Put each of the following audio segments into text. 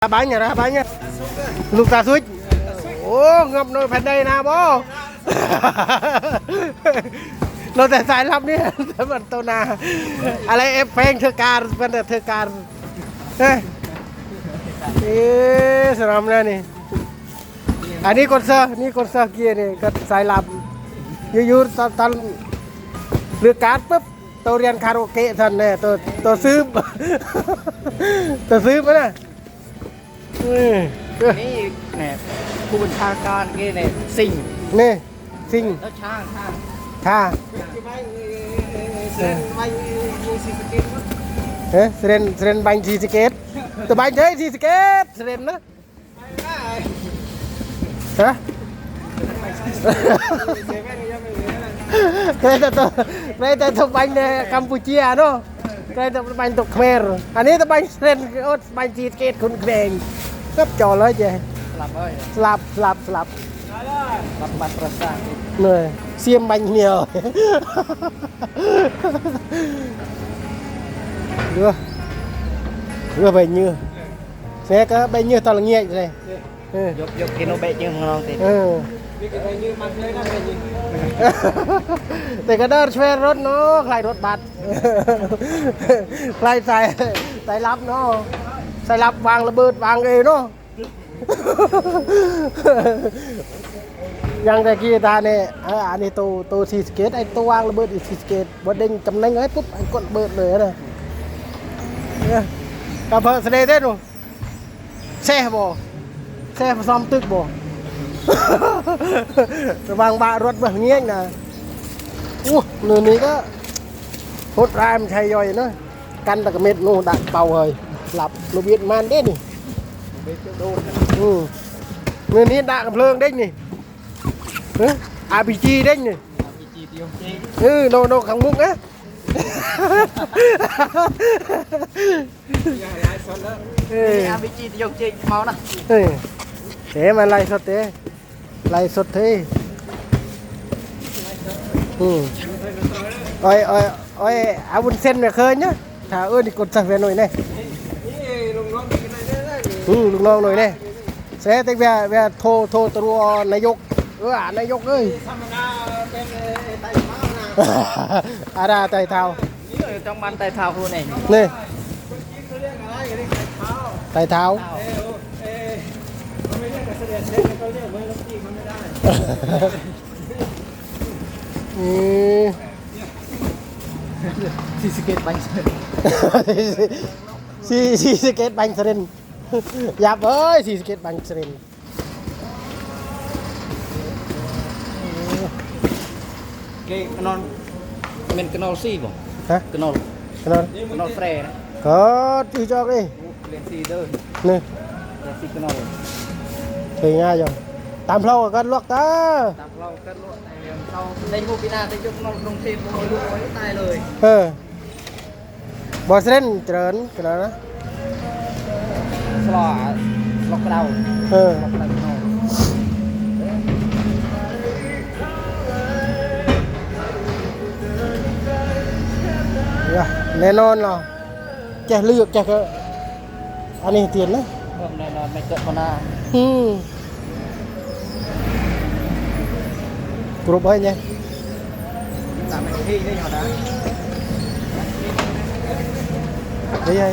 Banyak dah banyak. Luka suit. Oh, ngập nơi phải đây nào bố. Nó แต่สายลับเนี่ยแต่มันตัวนาอะไรเอฟเพลงเธอการเป็นแต่เธอการเฮ้ยเอ๊ะสนามเนี่ยนี่อันนี้คนเซอร์นี่คนเซอร์เกียร์นี่ก็สายลับยู่ๆตอนตอนเลือกการดปุ๊บตัวเรียนคาราโอเกะท่านเนี่ยตัวตัวซื้อตัวซื้อปะเนี่ย เออนี่เนี่ยผู้บัญชาการนี่เนี่ยสิ่งนี่สิ่งแล้วช่างช่างท่าเส้นไว้มีสิสกินเฮ้ยเสรนเสรนบังทีสเกตตัวบังเฉยทีสเกตเสรนนะฮะ Cái tao tao đây tao tao bánh này Campuchia nó cái tao bánh tao Khmer anh ấy tao bánh sen ớt bánh chi kết con keng gấp trò lấy chứ หลับเอ้ย slap slap slap หลับบัตรประสาท người xiêm bánh nhiều đưa đưa về như xe có bánh như tao là nhẹ này ừ ยกยกกินโนเบะยังลองติด ừ แต่ก็เดินช่วยรถเนาะใครรถบัสใครใส่ใส่รับเนาะใส่รับวางระเบิดวางเองเนาะ ยังแต่กี้ตาเนี่ยเอออันนี้ตัวตัวซีสเกตไอ้ตัววางระเบิดอีซีสเกตบดเด้งจำแนงไอ้ปุ๊บไอ้กดระเบิดเลยนะเนี่ยกระเพาะเสด็จได้หนูแช่บ่แช่ผสมตึกบ่ระวังบารถแบบนี้นะอู้หนึ่งนี้ก็โคตรามใช่ย่อยเนาะกันตะกะเม็ดนู่นดักเป่าเลย หลับลูกเบียดมันเด้นี่เบะจะโดนอืมหนึ่งนี้ดักกับเพลิงเด้นี่เอออาร์พีจีเด้นี่มีจีเดียวเออโนโนขังมุกนะเอออามีจีเดียวจริงเมานะเฮ้ยเอ๋มาไล่สดเต้ไล่สดเท่อืมอ้อยอ้อยอ้อยอาวุ้นเส้นเนี่ยเคยเนี่ยถ้าเออนี่กดสั่งเวียนหน่อยเนี่ย อืมลูกน้องหน่อยเนี่ยเสียแต่เวียเวียโทรโทรตัวนายกเอออ่านายกเอ้ยธรรมดาเป็นไตเท้านะอาดาไต่เท้านี่ต้องมันไตเท้าคุณเองนี่เขาเรียกอะไรเรียกไตเท้าไต่เท้าเออเออเขาไม่เรียกกระเสด็จเล่นเขาเรี ยกเมื่อลูกจีมันไม่ได้อืมซีสเกตไปเสร็จ si si si skate banh srin dạ với si skate banh srin เกกนอนเป็นกนอลซี่บ่ hả กนอล cái đó กนอลแฟร์นะ có đi cho đi เรียนซีเดอร์ nè เรียนซีกนอล thì nha rồi tam lâu rồi con luộc ta ตามเราก็ลวกในเรื่องเขาในหูปีหนาได้ยกนอกลงเทปโอ้ยโอ้ยตายเลย ờ bò srin trơn cái đó đó สลอล็อกกระเดา ờ ล็อกกระเดา นอก dạ nè non rồi chè lược chè cơ anh ấy tiền đấy เพิ่มแน่นอนไม่เกิดพนา ừ group ấy nha ตามไปที่ได้หมดนะ đây đây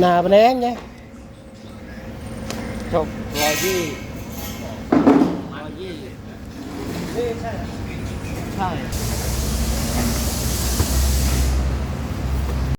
หนาปะแนงไงจบร้อยยี่ร้อยยี่ใช่ใช่